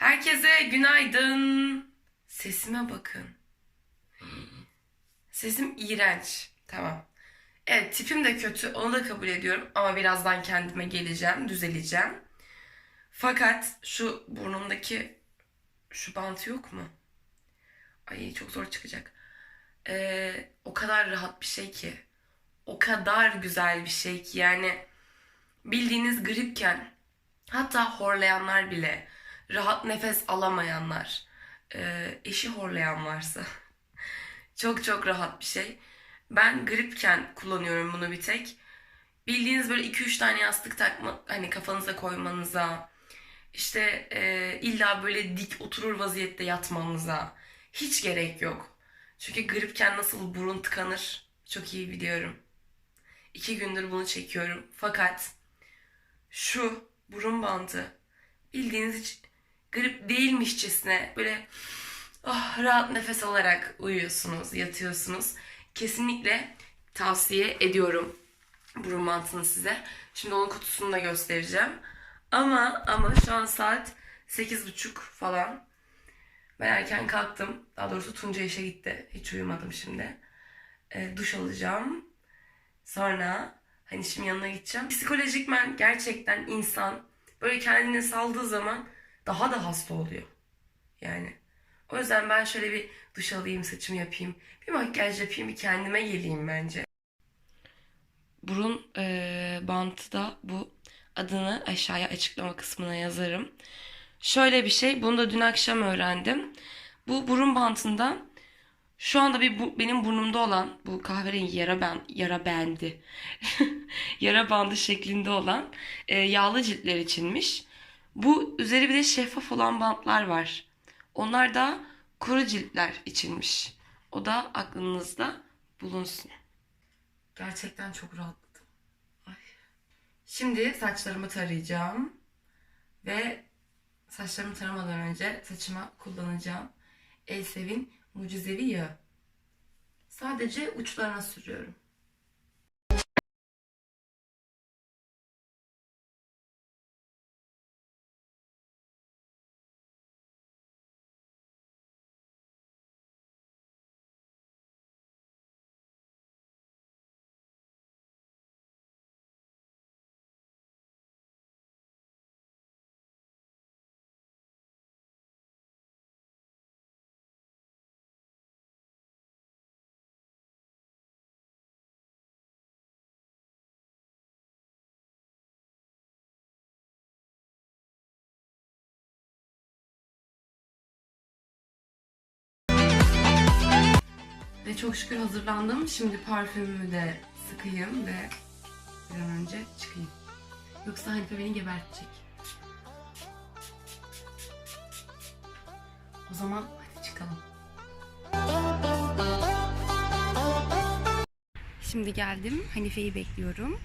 Herkese günaydın. Sesime bakın. Sesim iğrenç. Tamam. Evet tipim de kötü. Onu da kabul ediyorum. Ama birazdan kendime geleceğim. Düzeleceğim. Fakat şu burnumdaki şu bant yok mu? Ay çok zor çıkacak. Ee, o kadar rahat bir şey ki. O kadar güzel bir şey ki. Yani bildiğiniz gripken hatta horlayanlar bile rahat nefes alamayanlar, e, eşi horlayan varsa çok çok rahat bir şey. Ben gripken kullanıyorum bunu bir tek. Bildiğiniz böyle 2-3 tane yastık takma hani kafanıza koymanıza, işte e, illa böyle dik oturur vaziyette yatmanıza hiç gerek yok. Çünkü gripken nasıl burun tıkanır çok iyi biliyorum. İki gündür bunu çekiyorum. Fakat şu burun bandı bildiğiniz hiç grip değilmişçesine böyle ah, rahat nefes alarak uyuyorsunuz, yatıyorsunuz. Kesinlikle tavsiye ediyorum burun bantını size. Şimdi onun kutusunu da göstereceğim. Ama ama şu an saat 8.30 falan. Ben erken kalktım. Daha doğrusu Tunca işe gitti. Hiç uyumadım şimdi. E, duş alacağım. Sonra hani şimdi yanına gideceğim. Psikolojikmen gerçekten insan böyle kendini saldığı zaman daha da hasta oluyor. Yani. O yüzden ben şöyle bir duş alayım, saçımı yapayım. Bir makyaj yapayım, bir kendime geleyim bence. Burun e, bantı da bu. Adını aşağıya açıklama kısmına yazarım. Şöyle bir şey, bunu da dün akşam öğrendim. Bu burun bantında şu anda bir bu, benim burnumda olan bu kahverengi yara ben yara bendi. yara bandı şeklinde olan e, yağlı ciltler içinmiş. Bu üzeri bir de şeffaf olan bantlar var. Onlar da kuru ciltler içinmiş. O da aklınızda bulunsun. Gerçekten çok rahatladım. Ay. Şimdi saçlarımı tarayacağım. Ve saçlarımı taramadan önce saçıma kullanacağım Elsevin mucizevi yağı. Sadece uçlarına sürüyorum. Ve çok şükür hazırlandım. Şimdi parfümümü de sıkayım ve bir an önce çıkayım. Yoksa Hanife beni gebertecek. O zaman hadi çıkalım. Şimdi geldim. Hanife'yi bekliyorum.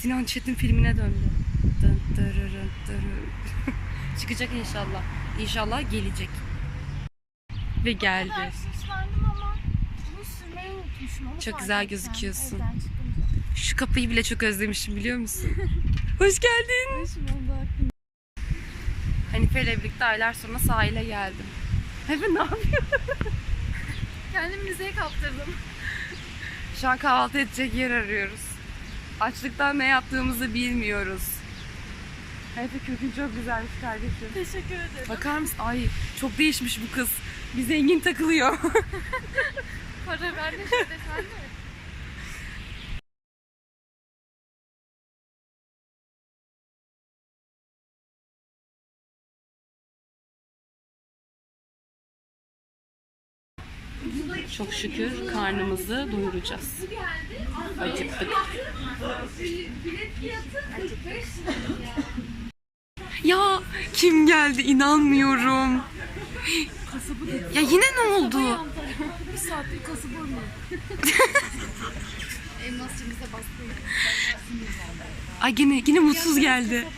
Sinan Çetin filmine döndü. Dın dırırın dırırın. Çıkacak inşallah. İnşallah gelecek. Ve geldi. Süslendim ama bunu sürmeyi unutmuşum. Onu Çok güzel gözüküyorsun. Şu kapıyı bile çok özlemişim biliyor musun? Hoş geldin. Hoş bulduk. Hanife ile birlikte aylar sonra sahile geldim. Hanife ne yapıyorsun? Kendimi müzeye kaptırdım. Şu an kahvaltı edecek yer arıyoruz. Açlıktan ne yaptığımızı bilmiyoruz. Hanife kürkün çok güzelmiş kardeşim. Teşekkür ederim. Bakar mısın? Ay çok değişmiş bu kız. Bir zengin takılıyor. Para verme şöyle sen de. Çok şükür karnımızı doyuracağız. Acıktık. Ya kim geldi inanmıyorum. Ya yine ne oldu? Bir saattir kasıp olmuyor. Elmasçımıza bastı. Ay yine yine mutsuz geldi.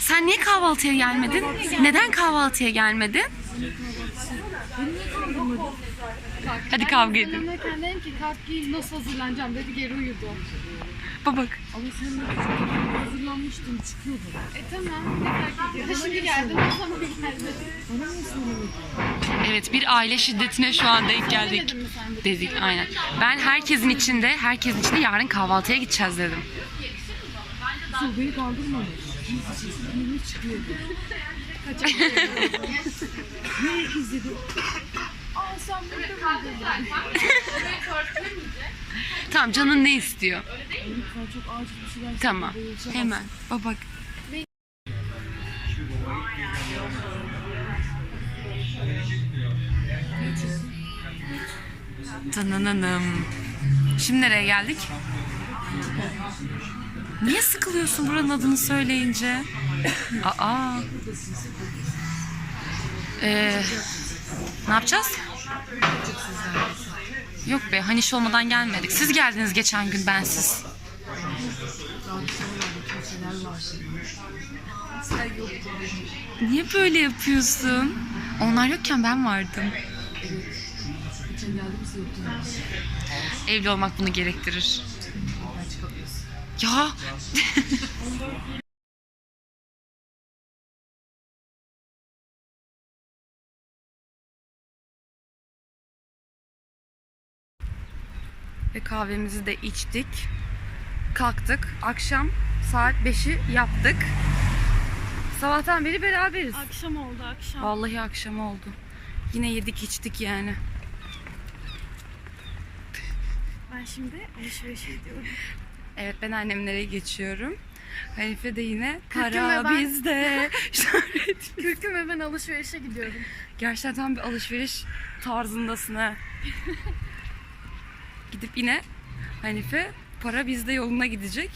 Sen niye kahvaltıya gelmedin? Neden kahvaltıya gelmedin? Hadi kavga edin. Annemle dedim ki giyin nasıl hazırlanacağım dedi geri uyudu. Bak bak. Ama sen de küçükken hazırlanmıştın çıkıyordun. E tamam ne fark ediyor? Şimdi geldim o zaman geldim. Bana mı? Evet bir aile şiddetine şu an denk geldik. Dedik aynen. Ben herkesin içinde, herkesin içinde yarın kahvaltıya gideceğiz dedim. Kızıl beni kaldırmamış. Giymiş çıkıyordu. ne izledi? Aa sen burada mıydın? Tamam canın ne istiyor? Lütfen çok acil bir şeyler Tamam. söyle. Hemen. Bak bak. Tanananım. Şimdi nereye geldik? Niye sıkılıyorsun buranın adını söyleyince? Aa. Ee, ne yapacağız? Yok be hani iş olmadan gelmedik. Siz geldiniz geçen gün bensiz. Niye böyle yapıyorsun? Onlar yokken ben vardım. Evli olmak bunu gerektirir. Ya ve kahvemizi de içtik. Kalktık. Akşam saat 5'i yaptık. Sabahtan beri beraberiz. Akşam oldu akşam. Vallahi akşam oldu. Yine yedik içtik yani. Ben şimdi alışveriş ediyorum. Evet ben annemlere geçiyorum. Hanife de yine para ben- bizde. Kürküm ve ben alışverişe gidiyorum. Gerçekten bir alışveriş tarzındasın ha. Gidip yine Hanife para bizde yoluna gidecek.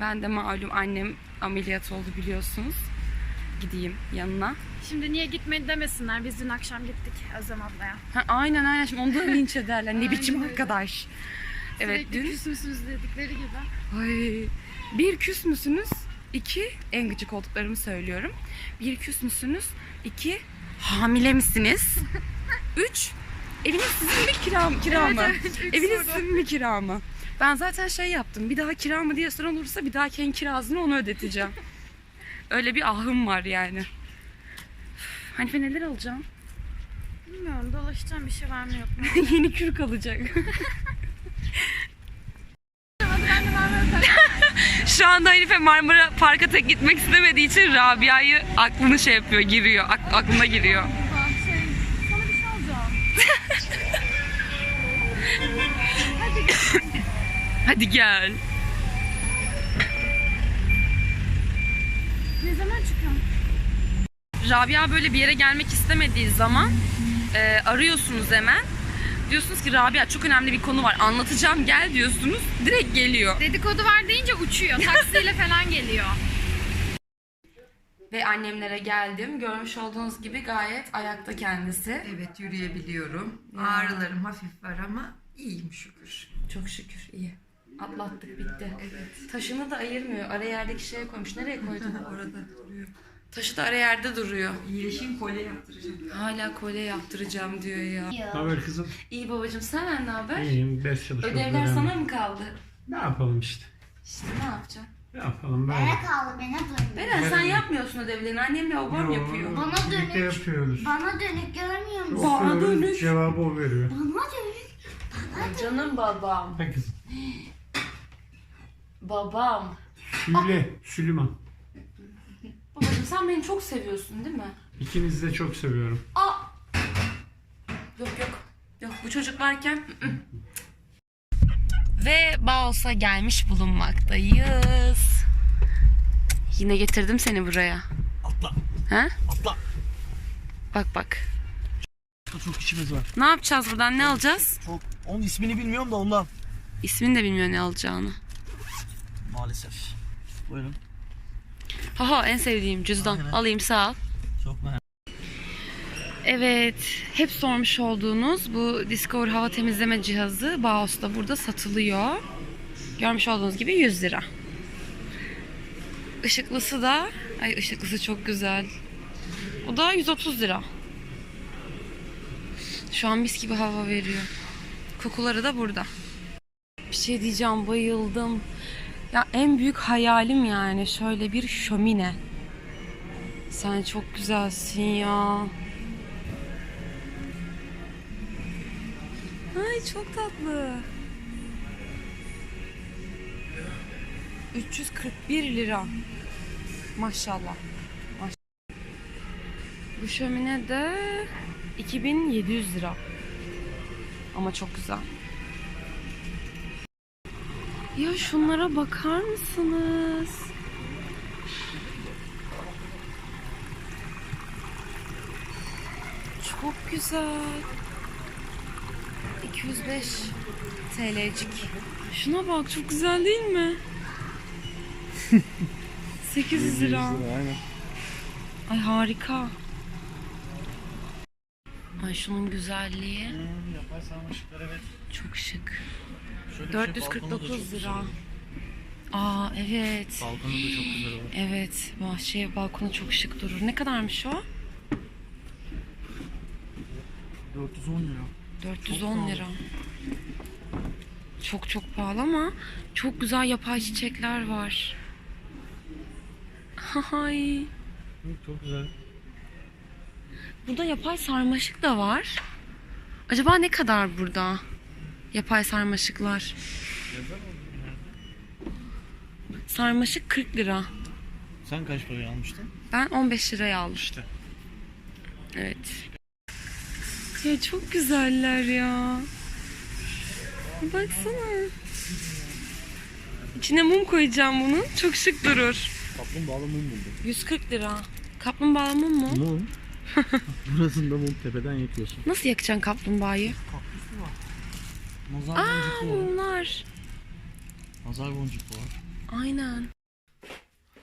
Ben de malum annem ameliyat oldu biliyorsunuz. Gideyim yanına. Şimdi niye gitmedi demesinler. Biz dün akşam gittik Özlem ablaya. Ha, aynen aynen şimdi onu da linç ederler. Ne Aynen biçim öyle. arkadaş. Evet Sürekli dün küs müsünüz dedikleri gibi. Ay, bir küs müsünüz? İki, en gıcık olduklarımı söylüyorum. Bir küs müsünüz? İki, hamile misiniz? Üç, eviniz sizin mi kira, mı- kira mı? Evet, evet, üç eviniz soru. sizin mi kira mı? Ben zaten şey yaptım. Bir daha kira mı diye soran olursa bir daha kendi kirazını onu ödeteceğim. Öyle bir ahım var yani. Üf, Hanife neler alacağım? Bilmiyorum dolaşacağım bir şey var mı yok mu? Yeni kürk alacak. Şu anda Hanife Marmara Park'a tek gitmek istemediği için Rabia'yı aklını şey yapıyor, giriyor. Ak- aklına giriyor. Hadi gel. Ne zaman çıkıyorsun? Rabia böyle bir yere gelmek istemediği zaman e, arıyorsunuz hemen. Diyorsunuz ki Rabia çok önemli bir konu var anlatacağım gel diyorsunuz. Direkt geliyor. Dedikodu var deyince uçuyor. Taksiyle falan geliyor. Ve annemlere geldim. Görmüş olduğunuz gibi gayet ayakta kendisi. Evet yürüyebiliyorum. Ağrılarım hafif var ama iyiyim şükür. Çok şükür iyi. Atlattık bitti. Evet. Taşını da ayırmıyor. Ara yerdeki şeye koymuş. Nereye koydun? Orada duruyor. Taşı da ara yerde duruyor. İyileşeyim kolye yaptıracağım. Hala kolye yaptıracağım diyor ya. Ne haber kızım? İyi babacığım sen ne haber? İyiyim, ders çalışıyorum. Ödevler sana mı kaldı? Ne yapalım işte? İşte ne yapacağım? Ne yapalım böyle? Bana kaldı bana dönük. Beren sen yapmıyorsun ödevlerini. Annemle babam Yo, yapıyor. Bana birlikte dönük. yapıyoruz. Bana dönük görmüyor musun? Bana Okuyoruz, dönük. Cevabı o veriyor. Bana dönük. Canım babam. Kızım. Babam. Süle, Süleyman. Babacığım sen beni çok seviyorsun değil mi? İkinizi de çok seviyorum. Aa! Yok yok. Yok bu çocuk varken. Ve Baos'a gelmiş bulunmaktayız. Yine getirdim seni buraya. Atla. Ha? Atla. Bak bak. Çok işimiz var. Ne yapacağız buradan? Ne alacağız? Çok. Onun ismini bilmiyorum da ondan. İsmini de bilmiyor ne alacağını. Maalesef. Buyurun. Haha en sevdiğim cüzdan. Aynen. Alayım sağ ol. Çok merak. Evet, hep sormuş olduğunuz bu Discover hava temizleme cihazı Baos'ta burada satılıyor. Görmüş olduğunuz gibi 100 lira. Işıklısı da, ay ışıklısı çok güzel. O da 130 lira. Şu an mis gibi hava veriyor. Kokuları da burada. Bir şey diyeceğim bayıldım. Ya en büyük hayalim yani şöyle bir şömine. Sen çok güzelsin ya. Ay çok tatlı. 341 lira. Maşallah. Maş- Bu şömine de 2700 lira. Ama çok güzel. Ya şunlara bakar mısınız? Çok güzel. 205 TL'cik. Şuna bak çok güzel değil mi? 800 lira. Aynen. Ay harika. Ay şunun güzelliği evet. çok şık. Şöyle bir şey, balkonu da 449 çok güzel lira. olur. Aa evet. Balkonu da çok güzel olur. Evet. Bahçeye balkonu çok şık durur. Ne kadarmış o? 410 lira. 410 lira. Çok çok pahalı ama çok güzel yapay çiçekler var. Ay. Çok güzel. Burada yapay sarmaşık da var. Acaba ne kadar burada? Yapay sarmaşıklar. Sarmaşık 40 lira. Sen kaç paraya almıştın? Ben 15 liraya. İşte. Evet. Ya çok güzeller ya. Baksana. İçine mum koyacağım bunun. Çok şık durur. Kaplumbağalı mum buldum. 140 lira. Kaplumbağalı mum mu? Mum. Burasında mum tepeden yakıyorsun. Nasıl yakacaksın kaplumbağayı? Kaktüsü var. Nazar Aa boncuklu var. mumlar. Nazar boncuklu var. Aynen.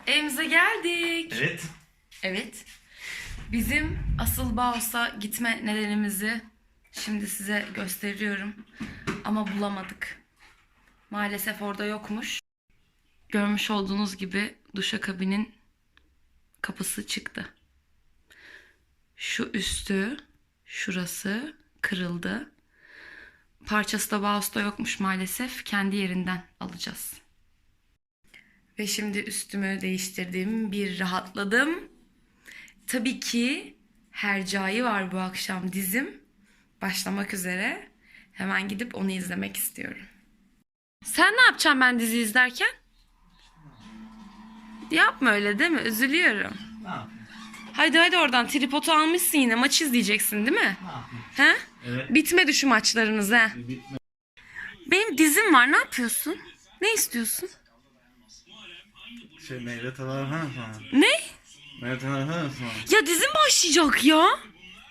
Evimize geldik. Evet. Evet. Bizim asıl Baos'a gitme nedenimizi şimdi size gösteriyorum. Ama bulamadık. Maalesef orada yokmuş. Görmüş olduğunuz gibi duşakabinin kapısı çıktı. Şu üstü, şurası kırıldı. Parçası da Baos'ta yokmuş maalesef. Kendi yerinden alacağız. Ve şimdi üstümü değiştirdim. Bir rahatladım. Tabii ki Hercai var bu akşam dizim. Başlamak üzere. Hemen gidip onu izlemek istiyorum. Sen ne yapacaksın ben dizi izlerken? Yapma öyle değil mi? Üzülüyorum. Ne yapayım? Haydi hadi oradan tripodu almışsın yine. Maç izleyeceksin değil mi? Yapayım? He? Evet. Bitmedi şu maçlarınız he. Bitme. Benim dizim var. Ne yapıyorsun? Ne istiyorsun? Şey meyve tabağı falan falan. Ne? Meyve tabağı falan falan. Ya dizim başlayacak ya.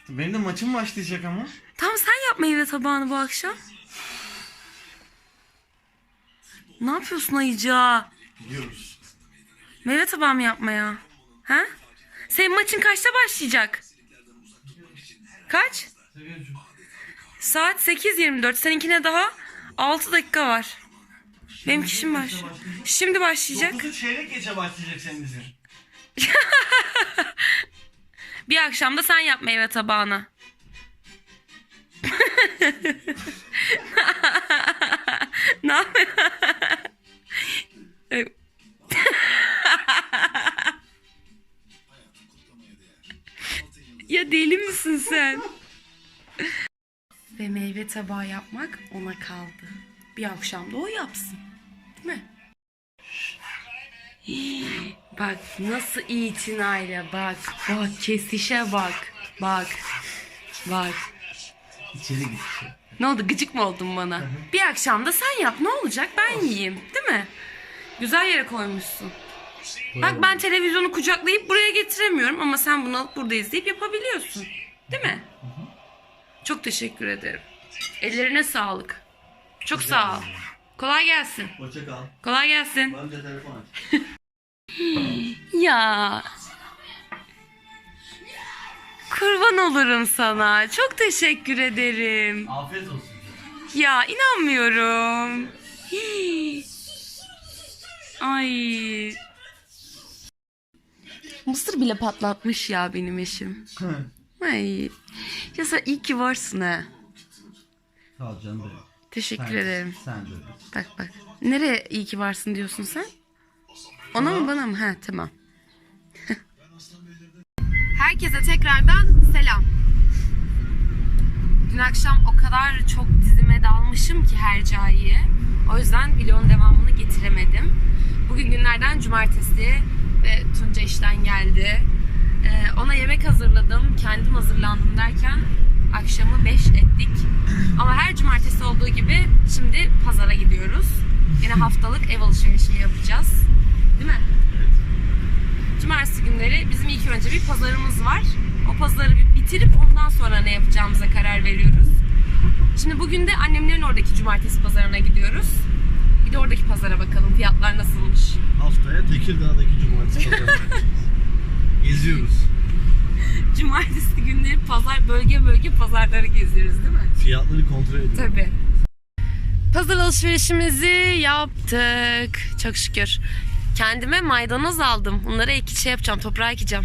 Benim de maçım başlayacak ama. Tamam sen yap meyve tabağını bu akşam. Ne yapıyorsun Ayıca? Gidiyoruz. Meyve tabağı mı yapmaya? Ha? Senin maçın kaçta başlayacak? Kaç? Saat 8.24. Seninkine daha 6 dakika var. Benim kişim var. Şimdi başlayacak. 9'u çeyrek geçe başlayacak senin dizin. Bir akşam da sen yap meyve tabağını. ne yapıyorsun? ya deli misin sen? Ve meyve tabağı yapmak ona kaldı. Bir akşam da o yapsın. Değil mi? Bak nasıl itinayla bak. Bak kesişe bak. Bak. Bak. İçeri git. Ne oldu gıcık mı oldun bana? Bir akşam da sen yap ne olacak ben yiyeyim değil mi? Güzel yere koymuşsun. Bak ben televizyonu kucaklayıp buraya getiremiyorum ama sen bunu alıp burada izleyip yapabiliyorsun. Değil mi? Çok teşekkür ederim. Ellerine sağlık. Çok sağ ol. Kolay gelsin. Hoşça kal. Kolay gelsin. Bence telefon aç. Ya. Kurban olurum sana. Çok teşekkür ederim. Afiyet olsun. Ya inanmıyorum. Ay. Mısır bile patlatmış ya benim eşim. Ay. Ya sen iyi ki varsın ha. Sağ ol canım benim. Teşekkür Sen- ederim. Sen de. Bak bak. Nereye iyi ki varsın diyorsun sen? Ona mı bana mı? Ha tamam. Herkese tekrardan selam. Dün akşam o kadar çok dizime dalmışım ki Hercai'ye. O yüzden videonun devamını getiremedim. Bugün günlerden cumartesi Tunca işten geldi. Ee, ona yemek hazırladım, kendim hazırlandım derken akşamı 5 ettik. Ama her cumartesi olduğu gibi şimdi pazara gidiyoruz. Yine haftalık ev alışverişimi yapacağız. Değil mi? Cumartesi günleri bizim ilk önce bir pazarımız var. O pazarı bitirip ondan sonra ne yapacağımıza karar veriyoruz. Şimdi bugün de annemlerin oradaki cumartesi pazarına gidiyoruz. Bir de oradaki pazara bakalım fiyatlar nasılmış. Haftaya Tekirdağ'daki cumartesi pazarı. Geziyoruz. Cumartesi günleri pazar bölge bölge pazarları geziyoruz değil mi? Fiyatları kontrol ediyoruz. Tabii. Pazar alışverişimizi yaptık. Çok şükür. Kendime maydanoz aldım. Bunları ek şey yapacağım, toprağa ekeceğim.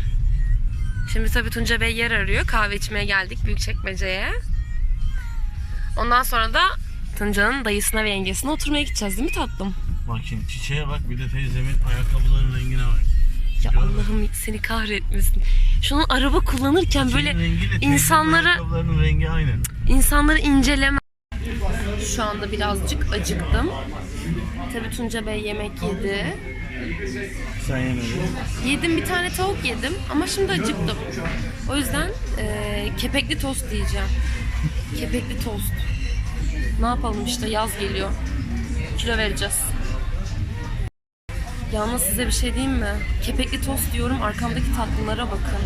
Şimdi tabii Tunca Bey yer arıyor. Kahve içmeye geldik Büyükçekmece'ye. Ondan sonra da Tunca'nın dayısına ve yengesine oturmaya gideceğiz değil mi tatlım? Bak şimdi çiçeğe bak bir de teyzemin ayakkabılarının rengine bak. Ya Gör bak. Allah'ım seni kahretmesin. Şunun araba kullanırken böyle Çiçeğin rengiyle teyzemin insanlara ayakkabılarının rengi aynı. İnsanları inceleme. Şu anda birazcık acıktım. Tabii Tunca Bey yemek yedi. Sen yemedin. Yedim bir tane tavuk yedim ama şimdi acıktım. O yüzden eee, kepekli tost yiyeceğim. Kepekli tost. Ne yapalım işte yaz geliyor. Kilo vereceğiz. Yalnız size bir şey diyeyim mi? Kepekli tost diyorum arkamdaki tatlılara bakın.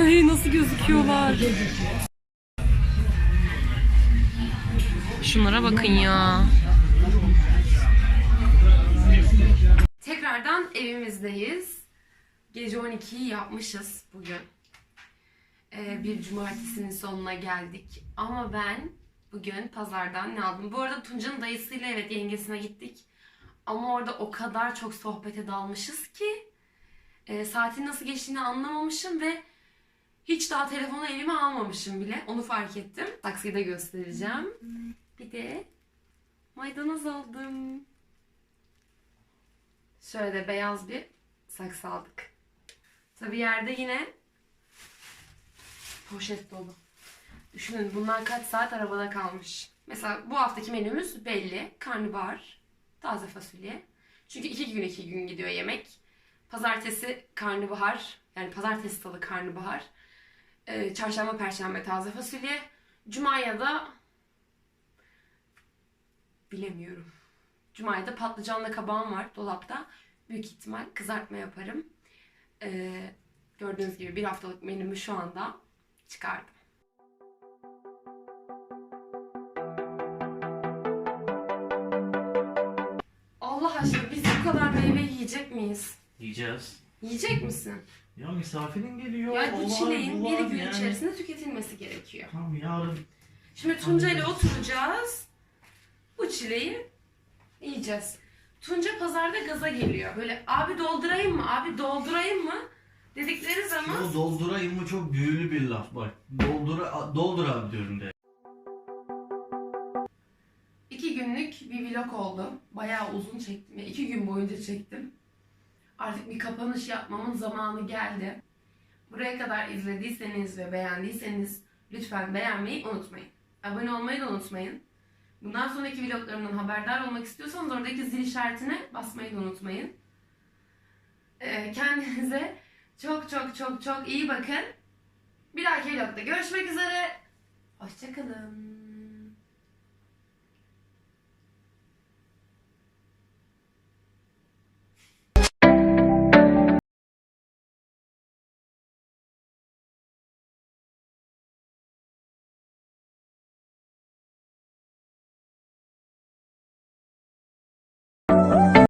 Ay nasıl gözüküyorlar. Şunlara bakın ya. Tekrardan evimizdeyiz. Gece 12'yi yapmışız bugün. Ee, bir cumartesinin sonuna geldik. Ama ben bugün pazardan ne aldım? Bu arada Tunca'nın dayısıyla evet yengesine gittik. Ama orada o kadar çok sohbete dalmışız ki e, saatin nasıl geçtiğini anlamamışım ve hiç daha telefonu elime almamışım bile. Onu fark ettim. Saksıyı da göstereceğim. Bir de maydanoz aldım. Şöyle de beyaz bir saksı aldık. Tabi yerde yine poşet dolu. Düşünün bunlar kaç saat arabada kalmış. Mesela bu haftaki menümüz belli. Karnabahar, taze fasulye. Çünkü iki gün iki gün gidiyor yemek. Pazartesi karnabahar, yani pazartesi salı karnabahar. Ee, çarşamba, perşembe taze fasulye. Cuma'ya da bilemiyorum. Cuma'ya da patlıcanla kabağım var dolapta. Büyük ihtimal kızartma yaparım. Ee, gördüğünüz gibi bir haftalık menümü şu anda çıkardım. Aşkına biz bu kadar meyve yiyecek miyiz? Yiyeceğiz. Yiyecek misin? Ya misafirin geliyor. Yani bu çileğin bir gün yani. içerisinde tüketilmesi gerekiyor. Tamam yarın. Şimdi Tunca ile oturacağız. Bu çileği yiyeceğiz. Tunca pazarda gaza geliyor. Böyle abi doldurayım mı? Abi doldurayım mı? Dedikleri zaman O doldurayım mı çok büyülü bir laf bak. Doldura, doldur abi diyorum de. Günlük bir vlog oldu. Bayağı uzun çektim. Yani iki gün boyunca çektim. Artık bir kapanış yapmamın zamanı geldi. Buraya kadar izlediyseniz ve beğendiyseniz lütfen beğenmeyi unutmayın. Abone olmayı da unutmayın. Bundan sonraki vloglarımdan haberdar olmak istiyorsanız oradaki zil işaretine basmayı da unutmayın. Ee, kendinize çok çok çok çok iyi bakın. Bir dahaki vlogda görüşmek üzere. Hoşçakalın.